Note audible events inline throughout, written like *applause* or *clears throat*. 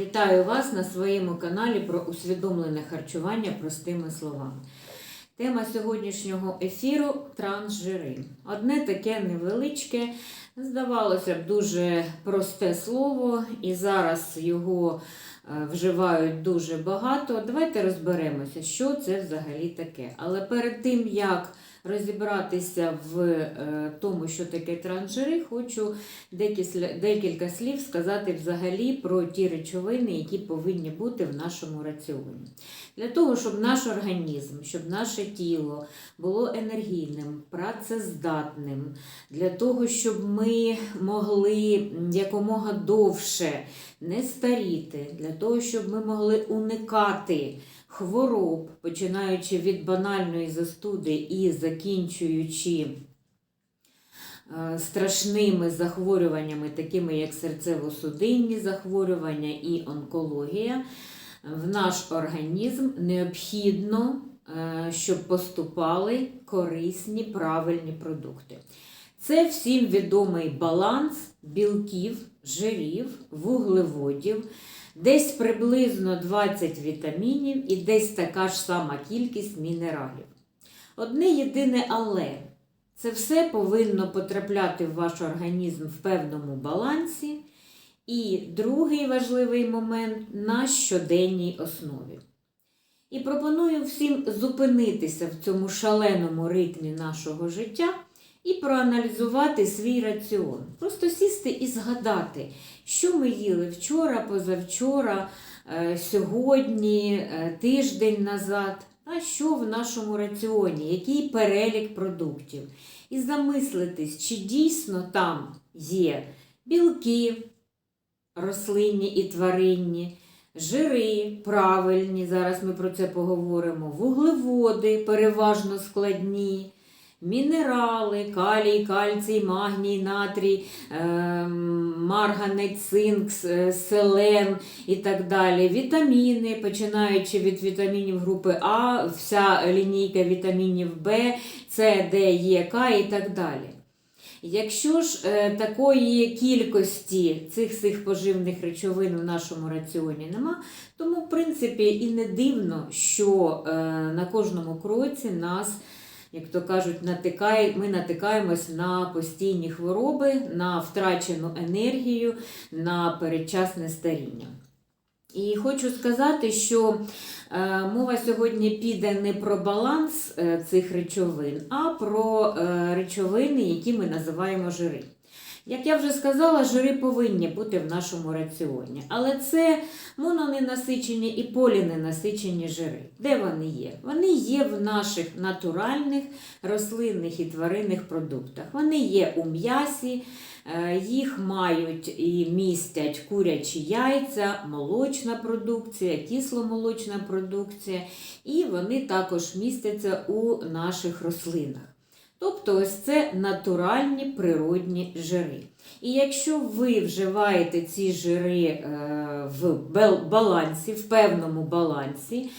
Вітаю вас на своєму каналі про усвідомлене харчування простими словами. Тема сьогоднішнього ефіру трансжири. Одне таке невеличке, здавалося б, дуже просте слово, і зараз його е, вживають дуже багато. Давайте розберемося, що це взагалі таке. Але перед тим, як розібратися в е, тому, що таке трансжири, хочу декілька слів сказати взагалі про ті речовини, які повинні бути в нашому раціоні. Для того, щоб наш організм, щоб наше тіло було енергійним, працездатним, для того, щоб ми могли якомога довше не старіти, для того, щоб ми могли уникати хвороб, починаючи від банальної застуди і закінчуючи е, страшними захворюваннями, такими як серцево-судинні захворювання і онкологія, в наш організм необхідно, е, щоб поступали корисні правильні продукти. Це всім відомий баланс білків, жирів, вуглеводів, десь приблизно 20 вітамінів і десь така ж сама кількість мінералів. Одне єдине але це все повинно потрапляти в ваш організм в певному балансі. І другий важливий момент на щоденній основі. І пропоную всім зупинитися в цьому шаленому ритмі нашого життя і проаналізувати свій раціон. Просто сісти і згадати, що ми їли вчора, позавчора, е, сьогодні, е, тиждень назад, а що в нашому раціоні, який перелік продуктів. І замислитись, чи дійсно там є білки, рослинні і тваринні, жири правильні, зараз ми про це поговоримо, вуглеводи переважно складні, мінерали, калій, кальцій, магній, натрій, ем, марганець, цинк, селен і так далі. Вітаміни, починаючи від вітамінів групи А, вся лінійка вітамінів В, С, Д, Е, К і так далі. Якщо ж е, такої кількості цих цих поживних речовин в нашому раціоні нема, тому в принципі і не дивно, що е, на кожному кроці нас, як то кажуть, натикає, ми натикаємось на постійні хвороби, на втрачену енергію, на передчасне старіння. І хочу сказати, що е, мова сьогодні піде не про баланс е, цих речовин, а про е, речовини, які ми називаємо жири. Як я вже сказала, жири повинні бути в нашому раціоні, але це мононенасичені і поліненасичені жири. Де вони є? Вони є в наших натуральних рослинних і тваринних продуктах. Вони є у м'ясі, Е, Їх мають і містять курячі яйця, молочна продукція, кисломолочна продукція, і вони також містяться у наших рослинах. Тобто, ось це натуральні природні жири. І якщо ви вживаєте ці жири е, в балансі, в певному балансі,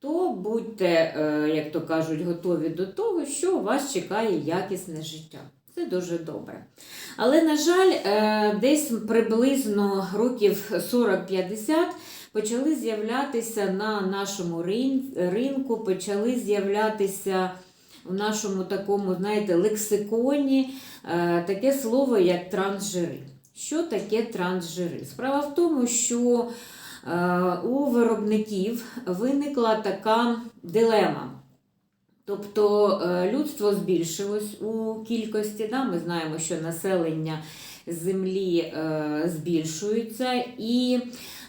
то будьте, е, як то кажуть, готові до того, що вас чекає якісне життя. Це дуже добре. Але, на жаль, е, десь приблизно років 40-50 почали з'являтися на нашому ринку, почали з'являтися в нашому такому, знаєте, лексиконі е, таке слово, як трансжири. Що таке трансжири? Справа в тому, що е, у виробників виникла така дилема. Тобто е, людство збільшилось у кількості. Да? Ми знаємо, що населення землі збільшується, і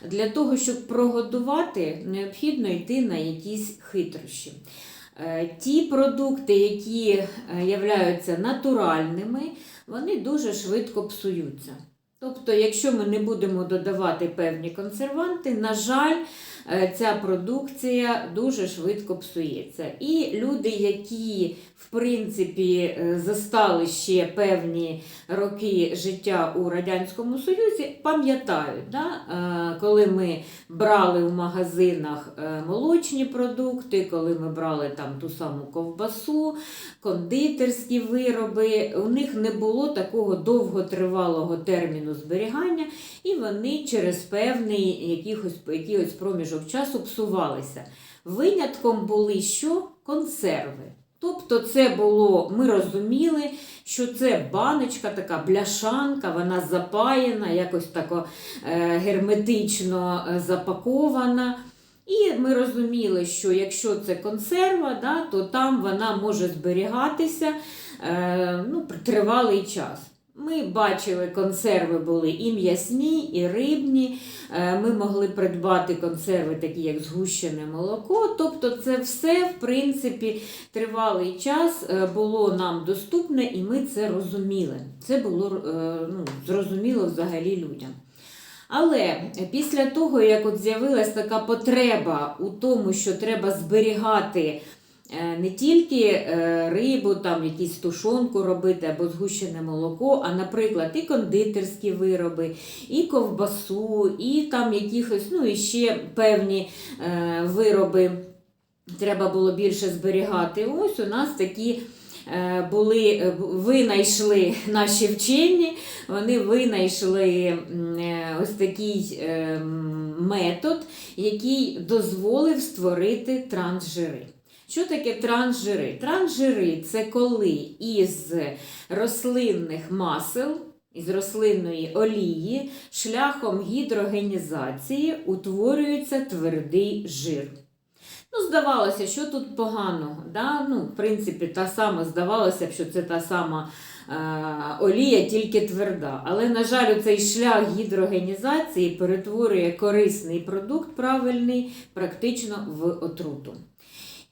для того, щоб прогодувати, необхідно йти на якісь хитрощі. Е, Ті продукти, які е, являються натуральними, вони дуже швидко псуються. Тобто, якщо ми не будемо додавати певні консерванти, на жаль, е, ця продукція дуже швидко псується. І люди, які в принципі е, застали ще певні роки життя у Радянському Союзі, пам'ятають, да? е, коли ми брали в магазинах молочні продукти, коли ми брали там ту саму ковбасу, кондитерські вироби, у них не було такого довготривалого терміну зберігання, і вони через певний якихось, якийсь проміжок часу псувалися. Винятком були що? Консерви. Тобто, це було, ми розуміли, що це баночка, така бляшанка, вона запаяна, якось тако е, герметично е, запакована. І ми розуміли, що якщо це консерва, да, то там вона може зберігатися е, ну, тривалий час. Ми бачили, консерви були і м'ясні, і рибні. Е, Ми могли придбати консерви, такі як згущене молоко. Тобто, це все, в принципі, тривалий час е, було нам доступне, і ми це розуміли. Це було е, ну, зрозуміло взагалі людям. Але після того, як от з'явилась така потреба у тому, що треба зберігати не тільки е, рибу, там якісь тушонку робити або згущене молоко, а, наприклад, і кондитерські вироби, і ковбасу, і там якихось, ну і ще певні е, вироби треба було більше зберігати. Ось у нас такі. е, Були е, винайшли наші вчені, вони винайшли е, ось такий е, метод, який дозволив створити трансжири. Що таке трансжири? Трансжири це коли із рослинних масел, із рослинної олії шляхом гідрогенізації утворюється твердий жир. Ну, здавалося, що тут поганого. Да? Ну, в принципі, та сама здавалося б, що це та сама е, олія, тільки тверда. Але, на жаль, цей шлях гідрогенізації перетворює корисний продукт правильний практично в отруту.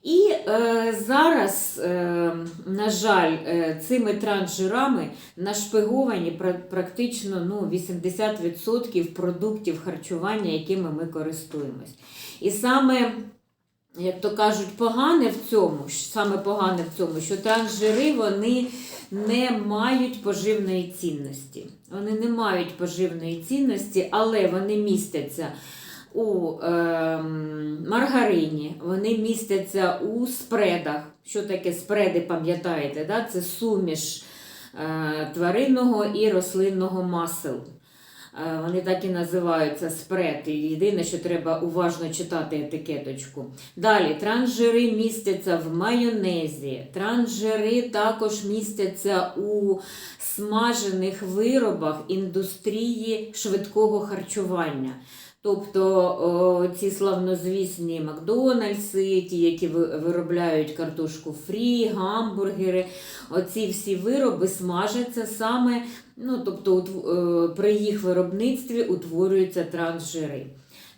І е, зараз, е, на жаль, е, цими трансжирами нашпиговані пра- практично ну, 80% продуктів харчування, якими ми користуємось. І саме як то кажуть, погане в цьому, саме погане в цьому, що трансжири вони не мають поживної цінності. Вони не мають поживної цінності, але вони містяться у ем, маргарині, вони містяться у спредах. Що таке спреди, пам'ятаєте? Да? Це суміш е, тваринного і рослинного масел. Е, Вони так і називаються спред. І Єдине, що треба уважно читати етикеточку. Далі, трансжири містяться в майонезі. Трансжири також містяться у смажених виробах індустрії швидкого харчування. Тобто ці славнозвісні Макдональдси, ті, які виробляють картошку фрі, гамбургери, оці всі вироби смажаться саме Ну, тобто е, при їх виробництві утворюються трансжири.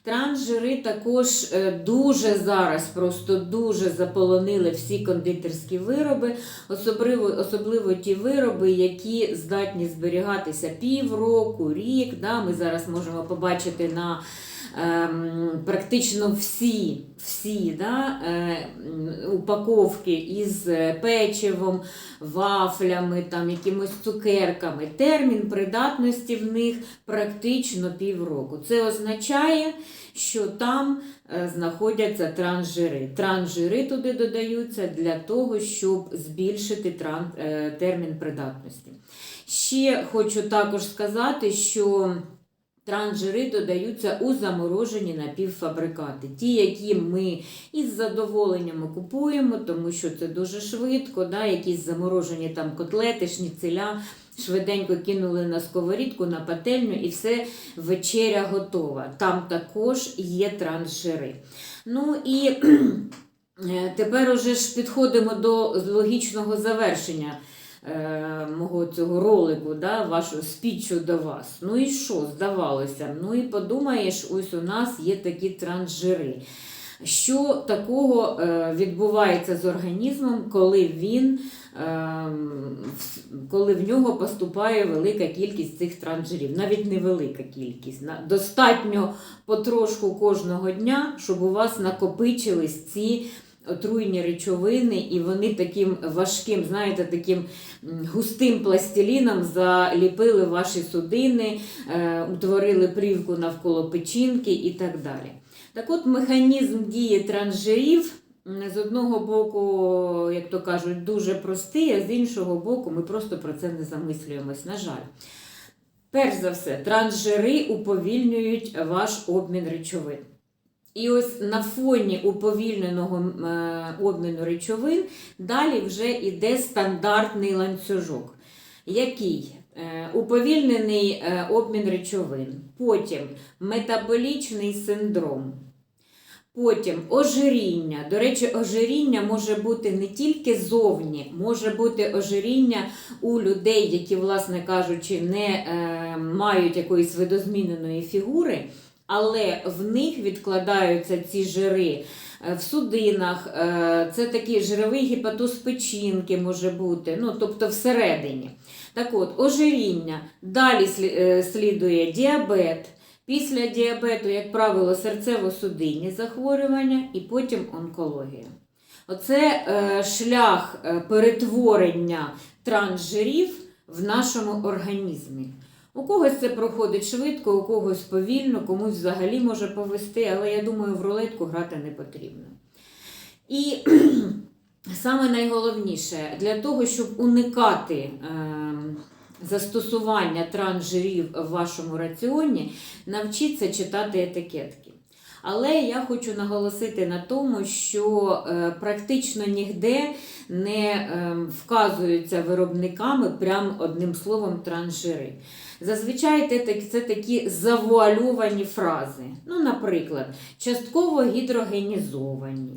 Трансжири також е, дуже зараз, просто дуже заполонили всі кондитерські вироби, особливо, особливо ті вироби, які здатні зберігатися півроку, рік. Да? Ми зараз можемо побачити на практично всі, всі да, е, упаковки із печивом, вафлями, там, якимось цукерками. Термін придатності в них практично півроку. Це означає, що там е, знаходяться трансжири. Трансжири туди додаються для того, щоб збільшити е, термін придатності. Ще хочу також сказати, що Трансжири додаються у заморожені напівфабрикати, ті, які ми із задоволенням купуємо, тому що це дуже швидко, да, якісь заморожені там котлети, шніцеля, швиденько кинули на сковорідку, на пательню і все, вечеря готова. Там також є трансжири. Ну і *clears throat* е, тепер уже ж підходимо до логічного завершення е, мого цього ролику, да, вашого спічу до вас. Ну і що, здавалося? Ну і подумаєш, ось у нас є такі трансжири. Що такого е, відбувається з організмом, коли він, е, коли в нього поступає велика кількість цих трансжирів, навіть невелика кількість. Достатньо потрошку кожного дня, щоб у вас накопичились ці отруйні речовини, і вони таким важким, знаєте, таким густим пластиліном заліпили ваші судини, е, утворили плівку навколо печінки і так далі. Так от механізм дії трансжирів м, з одного боку, як то кажуть, дуже простий, а з іншого боку, ми просто про це не замислюємось, на жаль. Перш за все, трансжири уповільнюють ваш обмін речовин. І ось на фоні уповільненого е, обміну речовин далі вже йде стандартний ланцюжок. Який? Е, Уповільнений е, обмін речовин, потім метаболічний синдром, потім ожиріння. До речі, ожиріння може бути не тільки зовні, може бути ожиріння у людей, які, власне кажучи, не мають якоїсь видозміненої фігури, але в них відкладаються ці жири. е, В судинах е, це такий жировий гепатоз печінки може бути, ну тобто всередині. Так от, ожиріння, далі е, слідує діабет. Після діабету, як правило, серцево-судинні захворювання і потім онкологія. Оце шлях перетворення трансжирів в нашому організмі. У когось це проходить швидко, у когось повільно, комусь взагалі може повести, але я думаю, в рулетку грати не потрібно. І *clears throat* саме найголовніше для того, щоб уникати ем, застосування трансжирів в вашому раціоні, навчіться читати етикетки. Але я хочу наголосити на тому, що е, практично ніде не е, вказуються виробниками прям одним словом трансжири. Зазвичай це, такі завуальовані фрази. Ну, наприклад, частково гідрогенізовані,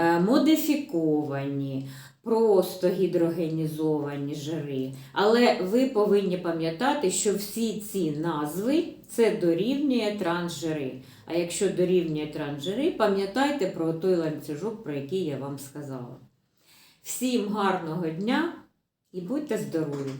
е, модифіковані, просто гідрогенізовані жири. Але ви повинні пам'ятати, що всі ці назви це дорівнює трансжири. А якщо дорівнює трансжири, пам'ятайте про той ланцюжок, про який я вам сказала. Всім гарного дня і будьте здорові!